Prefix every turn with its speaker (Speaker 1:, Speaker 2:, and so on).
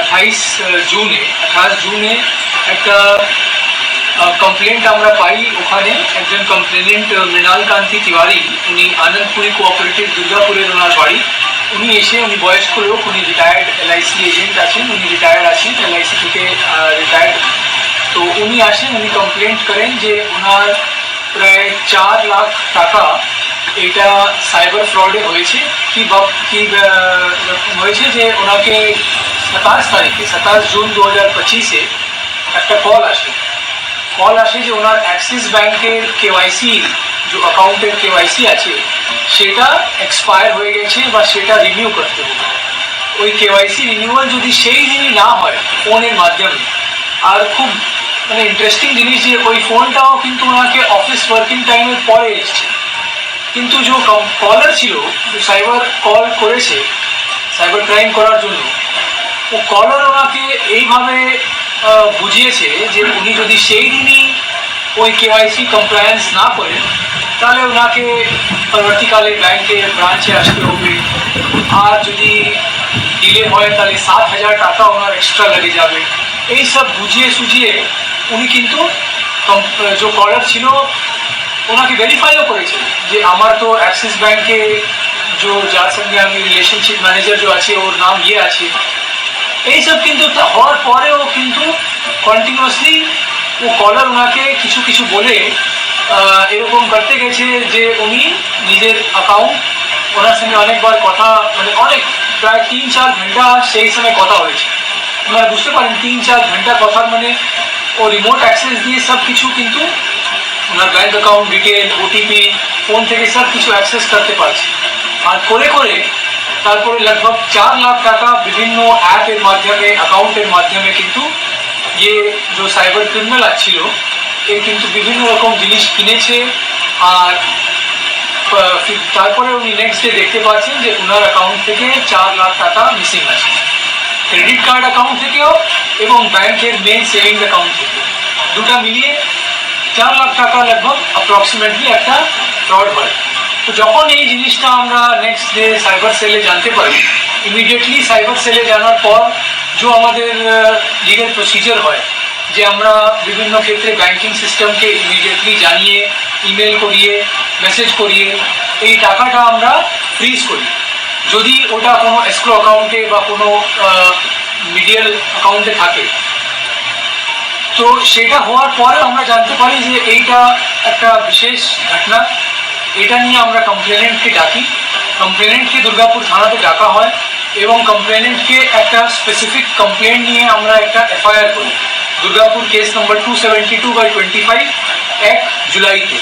Speaker 1: আঠাইশ জুনে, আঠাশ জুনে একটা কমপ্লেন্ট আমরা পাই ওখানে। একজন কমপ্লেনেন্ট মৃণাল কান্তি তিওয়ারি, উনি আনন্দপুরি কোঅপারেটিভ দুর্গাপুরের ওনার বাড়ি। উনি এসে, উনি বয়স্ক লোক, উনি রিটায়ার্ড এলআইসি এজেন্ট আছেন, উনি রিটায়ার্ড আছেন এলআইসি থেকে রিটায়ার্ড তো উনি আসেন, উনি কমপ্লেন্ট করেন যে ওনার প্রায় চার লাখ টাকা এটা সাইবার ফ্রডে হয়েছে। কি হয়েছে যে ওনাকে সাতাশ তারিখে, সাতাশ জুন দু হাজার পঁচিশে একটা কল আসে। কল আসে যে ওনার অ্যাক্সিস ব্যাংকের কেওয়াইসি যে অ্যাকাউন্টের কেওয়াইসি আছে, সেটা এক্সপায়ার হয়ে গেছে বা সেটা রিনিউ করতে হবে। ওই কেওয়াইসি রিনিউয়াল যদি সেই দিনই না হয় ফোনের মাধ্যমে, আর খুব মানে ইন্টারেস্টিং জিনিস যে ওই ফোনটাও কিন্তু ওনাকে অফিস ওয়ার্কিং টাইমের পরে এসছে। কিন্তু যে কলার ছিল সাইবার কল করেছে সাইবার ক্রাইম করার জন্য কলার ওনাকে এইভাবে বুঝিয়েছে যে উনি যদি সেই দিনই ওই কেওয়াইসি কমপ্লায়েন্স না করেন, তাহলে ওনাকে পরবর্তীকালে ব্যাংকের ব্রাঞ্চে আসতে হবে। আর যদি ডিলে হয়, তাহলে সাত হাজার টাকা ওনার এক্সট্রা লেগে যাবে। এই সব বুঝিয়ে সুঝিয়ে উনি কিন্তু যে কলার ছিল, ওনাকে ভেরিফাইও করেছে যে আমার তো অ্যাক্সিস ব্যাংকে যে যার সঙ্গে আমি রিলেশনশিপ ম্যানেজার যে আছে, ওর নাম ইয়ে আছে। এইসব কিন্তু হওয়ার পরেও কিন্তু কন্টিনিউয়াসলি ও কলার ওনাকে কিছু কিছু বলে এরকম করতে গেছে যে উনি নিজের অ্যাকাউন্ট ওনার সঙ্গে অনেকবার কথা মানে অনেক, প্রায় তিন চার ঘণ্টা সেই সময় কথা হয়েছে। আপনারা বুঝতে পারেন, তিন চার ঘণ্টা কথার মানে ও রিমোট অ্যাক্সেস দিয়ে সব কিছু কিন্তু ওনার bank account detail OTP phone থেকে সব কিছু অ্যাক্সেস করতে পারছে। আর করে করে তারপরে লগভগ চার লাখ টাকা বিভিন্ন অ্যাপের মাধ্যমে অ্যাকাউন্টের মাধ্যমে কিন্তু ইয়ে যে সাইবার ক্রিমিনাল ছিল, এ কিন্তু বিভিন্ন রকম জিনিস কিনেছে। আর তারপরে উনি নেক্সট ডে দেখতে পাচ্ছেন যে ওনার অ্যাকাউন্ট থেকে চার লাখ টাকা মিসিং আছে। ক্রেডিট কার্ড অ্যাকাউন্ট থেকেও এবং ব্যাংকের মেন সেভিংস অ্যাকাউন্ট থেকে। দুটা মিলিয়ে চার লাখ টাকা লগভগ অ্যাপ্রক্সিমেটলি একটা ফ্রড হয়। তো যখন এই জিনিসটা আমরা নেক্সট ডে সাইবার সেলে জানতে পারি ইমিডিয়েটলি সাইবার সেলে জানার পর যে আমাদের লিগেল প্রসিজার হয়, যে আমরা বিভিন্ন ক্ষেত্রে ব্যাংকিং সিস্টেমকে ইমিডিয়েটলি জানিয়ে ইমেল করিয়ে মেসেজ করিয়ে, এই টাকাটা আমরা ফ্রিজ করি। যদি ওটা কোনো এসক্রো অ্যাকাউন্টে বা কোনো মিডিয়াল অ্যাকাউন্টে থাকে, তো সেটা হওয়ার পরে আমরা জানতে পারি যে এইটা একটা বিশেষ ঘটনা। এটা নিয়ে আমরা কমপ্লেনেন্টকে ডাকি। কমপ্লেনেন্টকে দুর্গাপুর থানাতে ডাকা হয় এবং কমপ্লেনেন্টকে একটা স্পেসিফিক কমপ্লেন নিয়ে আমরা একটা এফআইআর করি। Durgapur case number two seventy two by twenty five এক জুলাইতে।